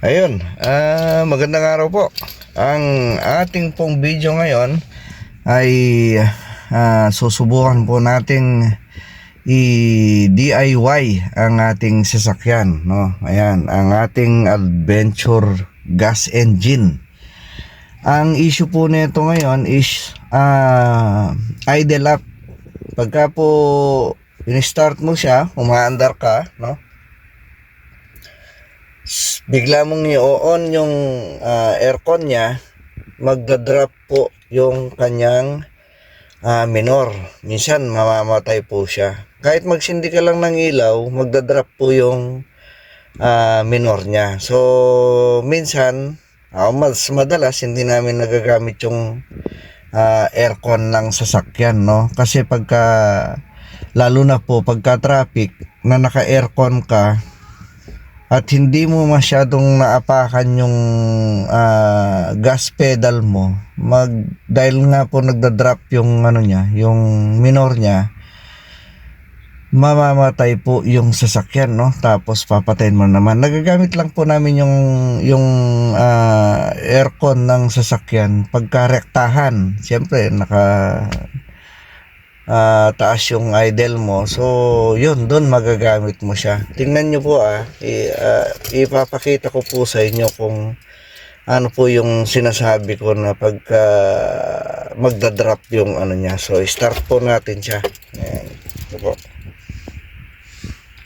Ayun, ah, magandang araw po. Ang ating pong video ngayon ay ah, susubukan po nating i-DIY ang ating sasakyan, no? Ayan, ang ating adventure gas engine. Ang issue po nito ngayon is ah, idle up. Pagka po in-start mo siya, umaandar ka, no? Bigla mong i-on yung ah, aircon niya, magdadrop po yung kanyang ah, minor. Minsan mamamatay po siya. Kahit magsindi ka lang ng ilaw, magdadrop po yung ah, minor niya. So, minsan, ah, mas madalas hindi namin nagagamit yung ah, aircon ng sasakyan, no? Kasi pagka, lalo na po pagka traffic, na naka-aircon ka, at hindi mo masyadong naapakan yung ah, gas pedal mo mag dahil nga po nagda-drop yung ano niya yung minor niya mamamatay po yung sasakyan no? Tapos papatayin mo naman. Nagagamit lang po namin yung yung ah, aircon ng sasakyan pagka rektahan siyempre naka ah, taas yung idle mo. So, yun, doon magagamit mo siya. Tingnan nyo po ah, i, ah, ipapakita ko po sa inyo kung ano po yung sinasabi ko na pagka magdadrop yung ano niya. So, start po natin siya. Ayan. Ito po.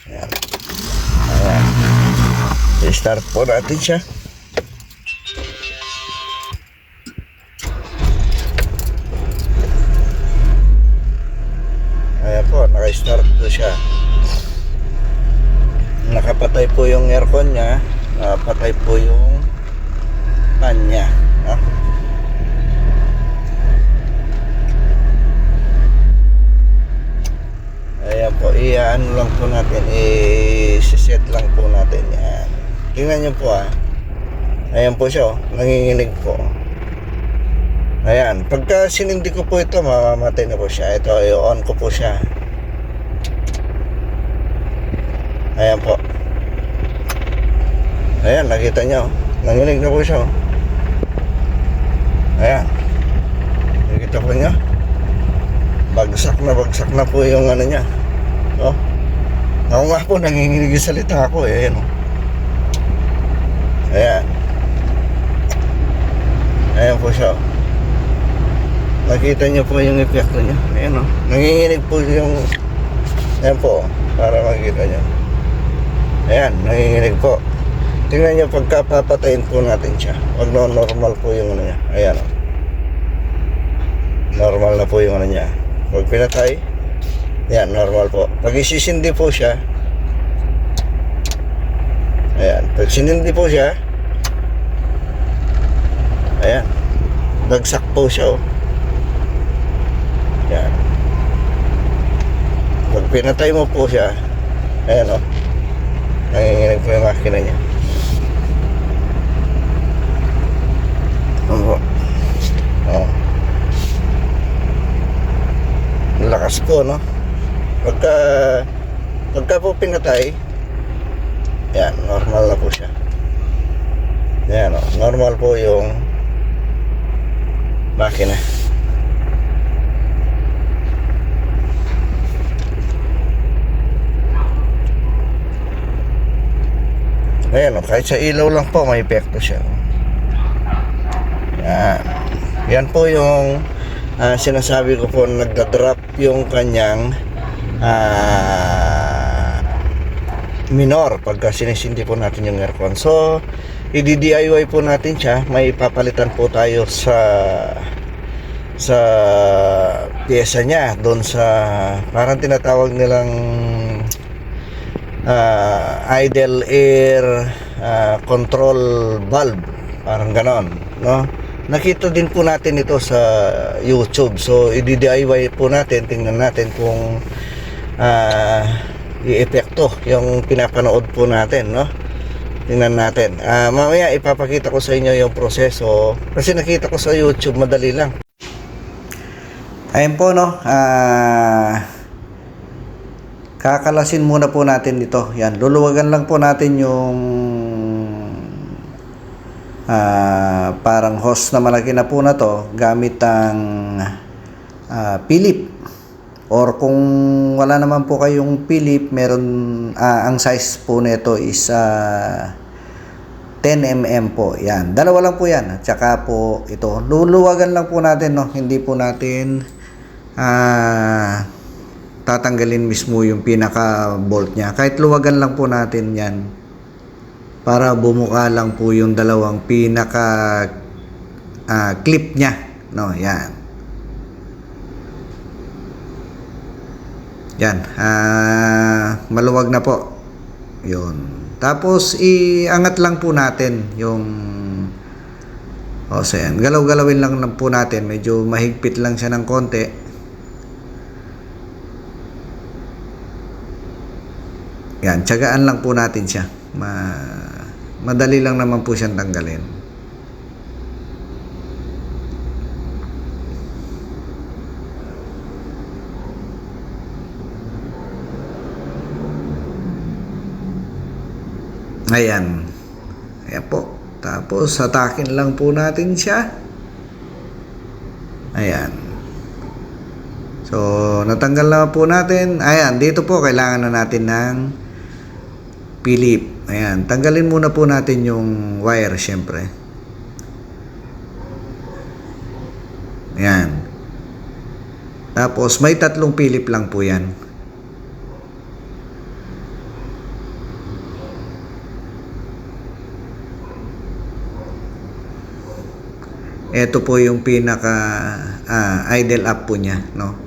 Ayan. Ayan. I-start po natin siya. Nakapatay po yung aircon niya. Nakapatay po yung fan niya. Ah. Ayan po, i-ano lang po natin, i-set lang po natin yan. Tingnan niyo po ah. Ayan po siya, oh. nanginginig po. Ayan, pagka sinindi ko po ito, mamamatay na po siya. Ito, i-on ko po siya. Ayan po. Ayan, nakita nyo. Nanginig na po siya. oh. Ayan. Nakita po nyo. Bagsak na, bagsak na po yung ano niya. Oh. Ako nga po, nanginginig yung salita ko. Eh. Ayan. oh. Ayan. Ayan po siya. oh. Nakita niyo po yung epekto niya. Ayan o. Nanginginig po yung... Ayan po. oh, Para makita niyo. Ayan. Nanginginig po. Tingnan niyo pagka papatayin po natin siya. Wag na normal po yung ano niya. Ayan. Normal na po yung ano niya. Pag pinatay, ayan, normal po. Pag isisindi po siya, ayan, pag sinindi po siya, ayan, bagsak po siya oh. Yan. Pag pinatay mo po siya, ayan o. Nanginginig po yung makina niya. Oh. Lakas po, no? Pagka, pagka po pinatay, yan, normal na po siya. Yan o, normal po yung makina. Ayan, oh, kahit sa ilaw lang po, may epekto siya. Yan po yung ah, sinasabi ko po, nagda-drop yung kanyang ah, minor pagka sinisindi po natin yung aircon. So, i-DIY po natin siya. May papalitan po tayo sa sa pyesa niya doon sa parang tinatawag nilang ah, idle air ah, control valve parang ganon no nakita din po natin ito sa YouTube. So i-DIY po natin. Tingnan natin kung ah, i-epekto yung pinapanood po natin no? Tingnan natin. Ah, mamaya ipapakita ko sa inyo yung proseso. Kasi nakita ko sa YouTube madali lang. Ayun po no? Ah kakalasin muna po natin ito. Yan, luluwagan lang po natin yung ah, parang hose na malaki na po na to gamit ang ah, Philip or kung wala naman po kayong Philip meron ah, ang size po nito is ah, 10 mm po. Yan. Dalawa lang po yan. At saka po ito. Luluwagan lang po natin. No? Hindi po natin ah, tatanggalin mismo yung pinaka bolt niya. Kahit luwagan lang po natin yan. Para bumuka lang po yung dalawang pinaka ah, clip niya. No, yan. Yan. Ah, maluwag na po. Yun. Tapos iangat lang po natin yung O so yan. Galaw-galawin lang, po natin. Medyo mahigpit lang siya ng konti. Yan, tiyagaan lang po natin siya. Ma madali lang naman po siyang tanggalin. Ayan. Ayan po. Tapos, hatakin lang po natin siya. Ayan. So, natanggal na po natin. Ayan, dito po kailangan na natin ng Philip. Ayan, tanggalin muna po natin yung wire, syempre. Ayan. Tapos, may tatlong Philip lang po yan. Ito po yung pinaka ah, idle up po niya, no?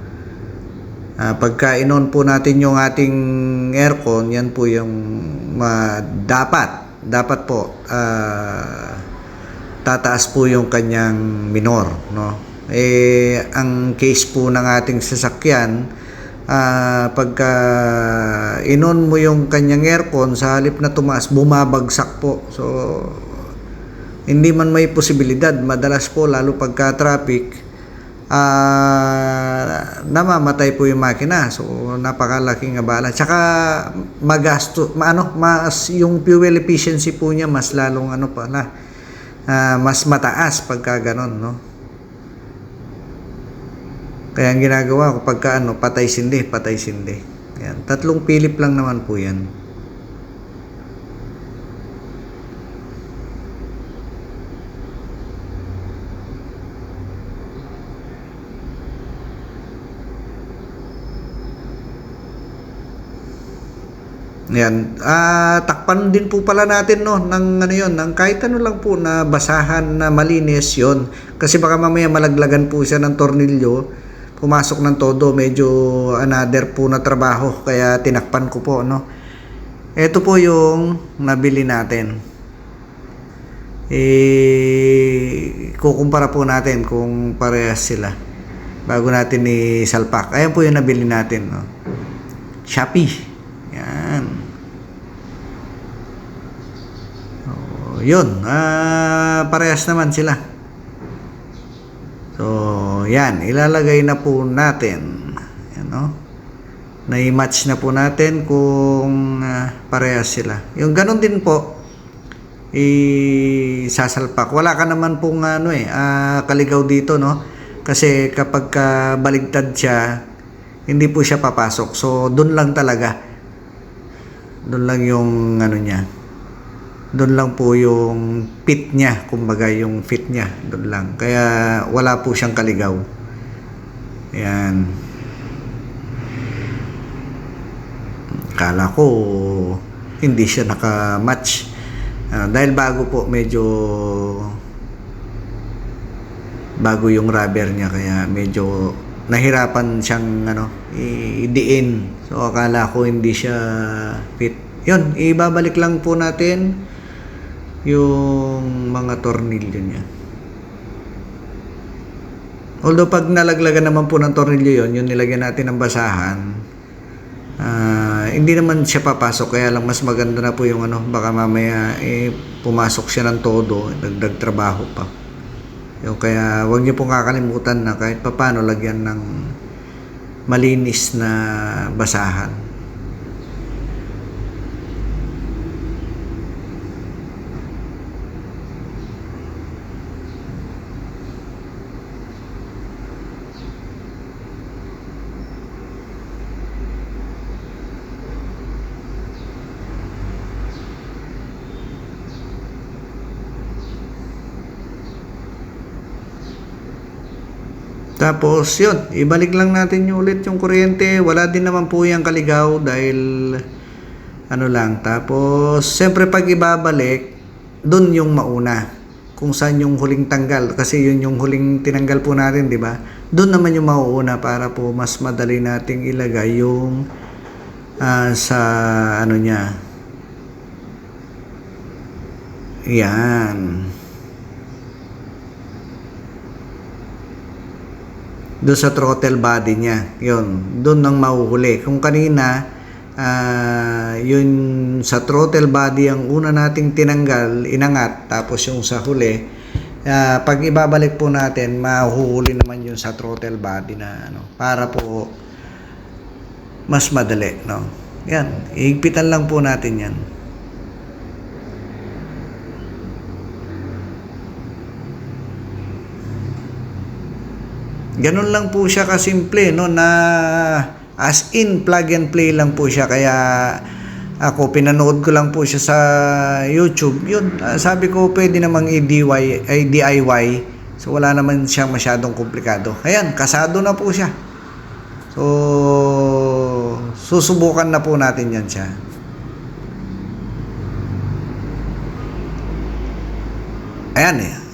Ah, pagka inon po natin yung ating aircon, yan po yung ma- dapat dapat po ah, tataas po yung kanyang minor, no? Eh ang case po ng ating sasakyan ah, pagka inon mo yung kanyang aircon sa halip na tumaas bumabagsak po. So hindi man may posibilidad madalas po lalo pagka traffic ah namamatay po yung makina. So napakalaking abala tsaka magasto ma- ano mas yung fuel efficiency po niya mas lalong ano pa na ah, mas mataas pagka ganon no? Kaya ang ginagawa ko pagka ano patay sindi patay sindi. Yan tatlong pilip lang naman po yan Yan. Ah, takpan din po pala natin no ng ano 'yon, ng kahit ano lang po na basahan na malinis 'yon. Kasi baka mamaya malaglagan po siya ng tornilyo, pumasok ng todo, medyo another po na trabaho kaya tinakpan ko po no. Ito po yung nabili natin. Eh kukumpara po natin kung parehas sila bago natin isalpak. Ayan po yung nabili natin no. Shopee. Yan. Oh, yun. Ah, parehas naman sila. So, yan. Ilalagay na po natin. Yan, no? Na-match na po natin kung ah, parehas sila. Yung ganun din po, isasalpak. Wala ka naman pong ano eh, ah, kaligaw dito, no? Kasi kapag ka baligtad siya, hindi po siya papasok. So, doon lang talaga. Doon lang yung ano niya. Doon lang po yung fit niya, kumbaga yung fit niya, doon lang. Kaya wala po siyang kaligaw. Ayan. Kala ko hindi siya naka-match. Ah, dahil bago po medyo bago yung rubber niya kaya medyo nahirapan siyang ano idiin. So akala ko hindi siya fit. Yun, ibabalik lang po natin yung mga tornilyo niya. Although pag nalaglagan naman po ng tornilyo yon, yung nilagyan natin ng basahan, ah, hindi naman siya papasok kaya lang mas maganda na po yung ano, baka mamaya eh, pumasok siya ng todo, dagdag trabaho pa. Yung kaya wag niyo pong kakalimutan na kahit papano lagyan ng malinis na basahan. Tapos yun, ibalik lang natin yung ulit yung kuryente. Wala din naman po yung kaligaw dahil ano lang. Tapos siyempre pag ibabalik, dun yung mauna. Kung saan yung huling tanggal. Kasi yun yung huling tinanggal po natin, di ba? Doon naman yung mauuna para po mas madali nating ilagay yung ah, sa ano niya. Yan. Doon sa throttle body niya. Yun, doon nang mahuhuli. Kung kanina, ah, yun sa throttle body ang una nating tinanggal, inangat, tapos yung sa huli, ah, pag ibabalik po natin, mahuhuli naman yun sa throttle body na ano, para po mas madali, no? Yan, ihigpitan lang po natin yan. Ganun lang po siya kasimple no na as in plug and play lang po siya kaya ako pinanood ko lang po siya sa YouTube. Yun, ah, sabi ko pwede namang i-DIY, ay DIY. So wala naman siya masyadong komplikado. Ayan, kasado na po siya. So susubukan na po natin 'yan siya. Ayan eh.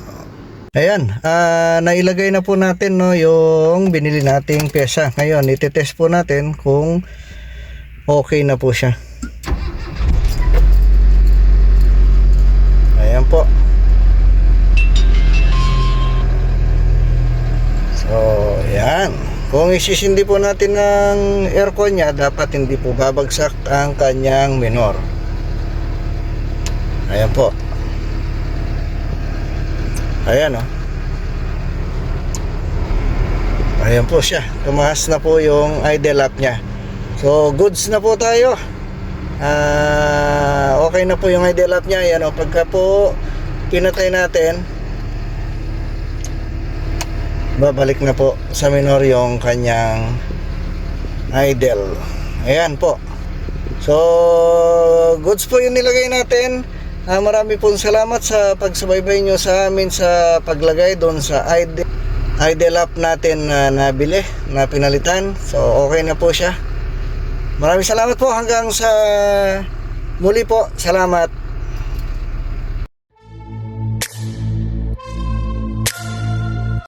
Ayan, ah, nailagay na po natin no yung binili nating pyesa. Ngayon, itetest po natin kung okay na po siya. Ayan po. So, ayan. Kung isisindi po natin ng aircon niya, dapat hindi po babagsak ang kanyang minor. Ayan po. Ayan oh. Ayan po siya. Tumaas na po yung idle up niya. So, goods na po tayo. Ah, okay na po yung idle up niya. Ayan oh. Pagka po pinatay natin, babalik na po sa minor yung kanyang idle. Ayan po. So, goods po yung nilagay natin. Ah, marami pong salamat sa pagsubaybay nyo sa amin sa paglagay doon sa idle, idle app natin na nabili, na pinalitan. So, okay na po siya. Maraming salamat po hanggang sa muli po. Salamat.